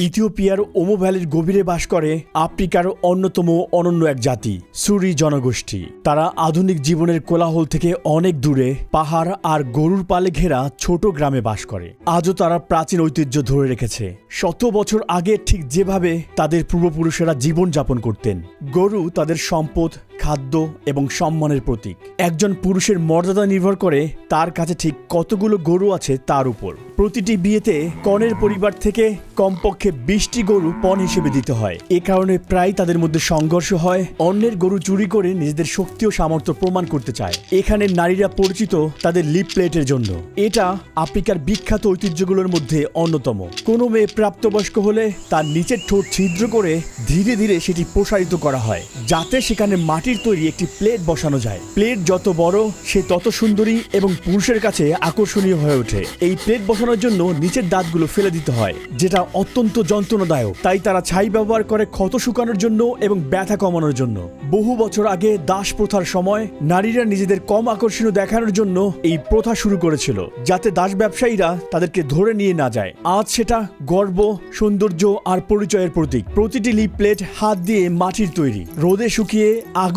ইথিওপিয়ার ওমো ভ্যালির গভীরে বাস করে আফ্রিকার অন্যতম অনন্য এক জাতি, সুরি জনগোষ্ঠী। তারা আধুনিক জীবনের কোলাহল থেকে অনেক দূরে পাহাড় আর গরুর পালে ঘেরা ছোট গ্রামে বাস করে। আজও তারা প্রাচীন ঐতিহ্য ধরে রেখেছে। শত বছর আগে ঠিক যেভাবে তাদের পূর্বপুরুষেরা জীবন যাপন করতেন, গরু তাদের সম্পদ খাদ্য এবং সম্মানের প্রতীক। একজন পুরুষের মর্যাদা নির্ভর করে তার কাছে ঠিক কতগুলো গরু আছে তার উপর। প্রতিটি বিয়েতে কনের পরিবার থেকে কমপক্ষে বিশটি গরু পণ হিসেবে দিতে হয়। এ কারণে প্রায় তাদের মধ্যে সংঘর্ষ হয়, অন্যের গরু চুরি করে নিজেদের শক্তি ও সামর্থ্য প্রমাণ করতে চায়। এখানে নারীরা পরিচিত তাদের লিপ প্লেটের জন্য। এটা আফ্রিকার বিখ্যাত ঐতিহ্যগুলোর মধ্যে অন্যতম। কোনো মেয়ে প্রাপ্তবয়স্ক হলে তার নিচের ঠোঁট ছিদ্র করে ধীরে ধীরে সেটি প্রসারিত করা হয়, যাতে সেখানে মাটির তৈরি একটি প্লেট বসানো যায়। প্লেট যত বড়, সে তত সুন্দরী এবং পুরুষের কাছে আকর্ষণীয় হয়ে ওঠে। এই প্লেট বসানোর জন্য নিচের দাঁতগুলো ফেলে দিতে হয়, যেটা অত্যন্ত যন্ত্রণাদায়ক। তাই তারা ছাই ব্যবহার করে ক্ষত শুকানোর জন্য এবং ব্যথা কমানোর জন্য। বহু বছর আগে দাস প্রথার সময় নারীরা নিজেদের কম আকর্ষণীয় দেখানোর জন্য এই প্রথা শুরু করেছিল, যাতে দাস ব্যবসায়ীরা তাদেরকে ধরে নিয়ে না যায়। আজ সেটা গর্ব, সৌন্দর্য আর পরিচয়ের প্রতীক। প্রতিটি লিপ প্লেট হাত দিয়ে মাটির তৈরি। রোদে শুকিয়ে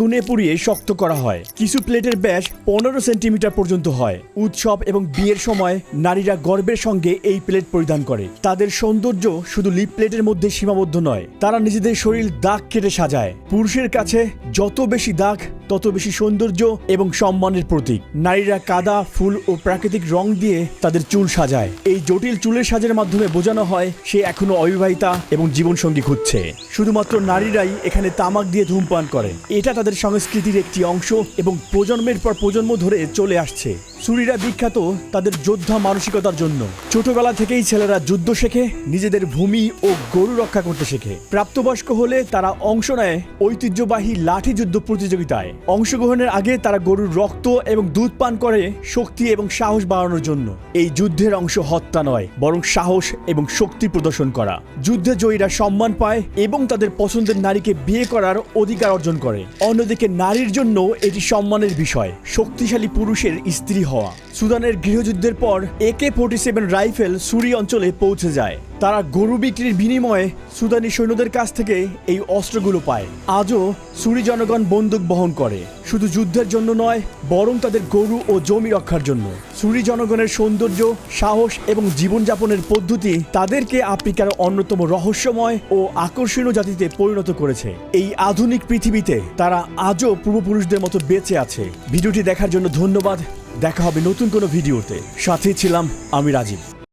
আগুনে পুড়িয়ে শক্ত করা হয়। কিছু প্লেটের ব্যাস পনেরো সেন্টিমিটার পর্যন্ত হয়। উৎসব এবং বিয়ের সময় নারীরা গর্বের সঙ্গে এই প্লেট পরিধান করে। তাদের সৌন্দর্য শুধু লিপ প্লেটের মধ্যে সীমাবদ্ধ নয়, তারা নিজেদের শরীর দাগ কেটে সাজায়। পুরুষের কাছে যত বেশি দাগ তত বেশি সৌন্দর্য এবং সম্মানের প্রতীক। নারীরা কাদা, ফুল ও প্রাকৃতিক রং দিয়ে তাদের চুল সাজায়। এই জটিল চুলের সাজের মাধ্যমে বোঝানো হয়, সে এখনও অবিবাহিতা এবং জীবনসঙ্গী খুঁজছে। শুধুমাত্র নারীরাই এখানে তামাক দিয়ে ধূমপান করে এটা তাদের সংস্কৃতির একটি অংশ এবং প্রজন্মের পর প্রজন্ম ধরে চলে আসছে। সুরিরা বিখ্যাত তাদের যোদ্ধা মানসিকতার জন্য। ছোটবেলা থেকেই ছেলেরা যুদ্ধ শেখে, নিজেদের ভূমি ও গরু রক্ষা করতে শেখে। প্রাপ্তবয়স্ক হলে তারা অংশ নেয় ঐতিহ্যবাহী লাঠি যুদ্ধ প্রতিযোগিতায়। অংশগ্রহণের আগে তারা গরুর রক্ত এবং দুধ পান করে শক্তি এবং সাহস বাড়ানোর জন্য। এই যুদ্ধের অংশ হত্যা নয়, বরং সাহস এবং শক্তি প্রদর্শন করা। যুদ্ধে জয়ীরা সম্মান পায় এবং তাদের পছন্দের নারীকে বিয়ে করার অধিকার অর্জন করে। অন্যদিকে নারীর জন্য এটি সম্মানের বিষয়, শক্তিশালী পুরুষের স্ত্রী হওয়া। সুদানের গৃহযুদ্ধের পর একে ফোর্টি সেভেন রাইফেল সুরি অঞ্চলে পৌঁছে যায়। তারা গরু বিক্রির বিনিময়ে সুদানি সৈন্যদের কাছ থেকে এই অস্ত্রগুলো পায়। আজও সুরি জনগণ বন্দুক বহন করে। শুধু যুদ্ধের জন্য নয়, বরং তাদের গরু ও জমি রক্ষার জন্য। সুরি জনগণের সৌন্দর্য, সাহস এবং জীবনযাপনের পদ্ধতি তাদেরকে আফ্রিকার অন্যতম রহস্যময় ও আকর্ষণীয় জাতিতে পরিণত করেছে। এই আধুনিক পৃথিবীতে তারা আজও পূর্বপুরুষদের মতো বেঁচে আছে। ভিডিওটি দেখার জন্য ধন্যবাদ। দেখা হবে নতুন কোনো ভিডিওতে। সাথে ছিলাম আমি রাজীব।